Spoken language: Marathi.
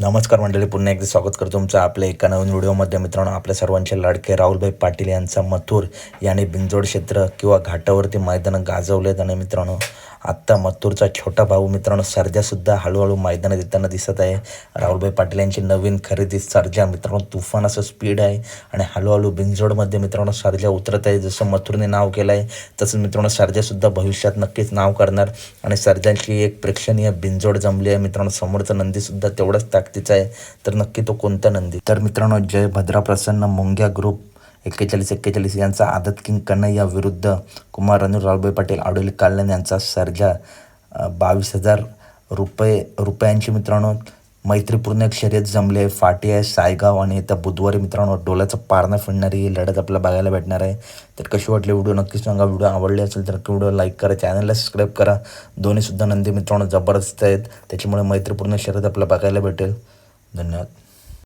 नमस्कार मंडळी पुन्हा एकदा स्वागत करतो तुमचं आपल्या एका नवीन व्हिडिओमध्ये. मित्रांनो आपल्या सर्वांचे लाडके राहुलभाई पाटील यांचा मथुर याने बिंजोड क्षेत्र किंवा घाटावरती मैदानं गाजवलेत. आणि मित्रांनो आत्ता मथुरचा छोटा भाऊ मित्रांनो सर्जासुद्धा हळूहळू मैदानात येताना दिसत आहे. राहुलभाई पाटील यांची नवीन खरेदी सर्जा मित्रांनो तुफान असं स्पीड आहे. आणि हळूहळू बिंजोडमध्ये मित्रांनो सर्जा उतरत आहे. जसं मथुरने नाव केलं आहे तसंच मित्रांनो सर्जासुद्धा भविष्यात नक्कीच नाव करणार. आणि सर्जांची एक प्रेक्षणीय बिंजोड जमली आहे. मित्रांनो समोरचा नंदीसुद्धा तेवढाच ताकदीचा आहे. तर नक्की तो कोणता नंदी? तर मित्रांनो जय भद्रा प्रसन्न मुंग्या ग्रुप एक्केचाळीस एक्केचाळीस यांचा आदत किंग कन्हैया विरुद्ध कुमार अनिल रावलभाई पाटील आडोली कालन यांचा सर्जा बावीस हजार रुपये रुपयांची मित्रांनो मैत्रीपूर्ण एक शर्यत जमले फाटी आहे सायगाव आणि त्या बुधवारी मित्रांनो डोल्याचं पारणं फिरणारी ही लढत आपल्याला बघायला भेटणार आहे. तर कशी वाटली व्हिडिओ नक्कीच सांगा. व्हिडिओ आवडले असेल तर व्हिडिओ लाईक करा चॅनलला सबस्क्राईब करा. दोन्हीसुद्धा नंदी मित्रांनो जबरदस्त आहेत. त्याच्यामुळे मैत्रीपूर्ण शर्यत आपल्याला बघायला भेटेल. धन्यवाद.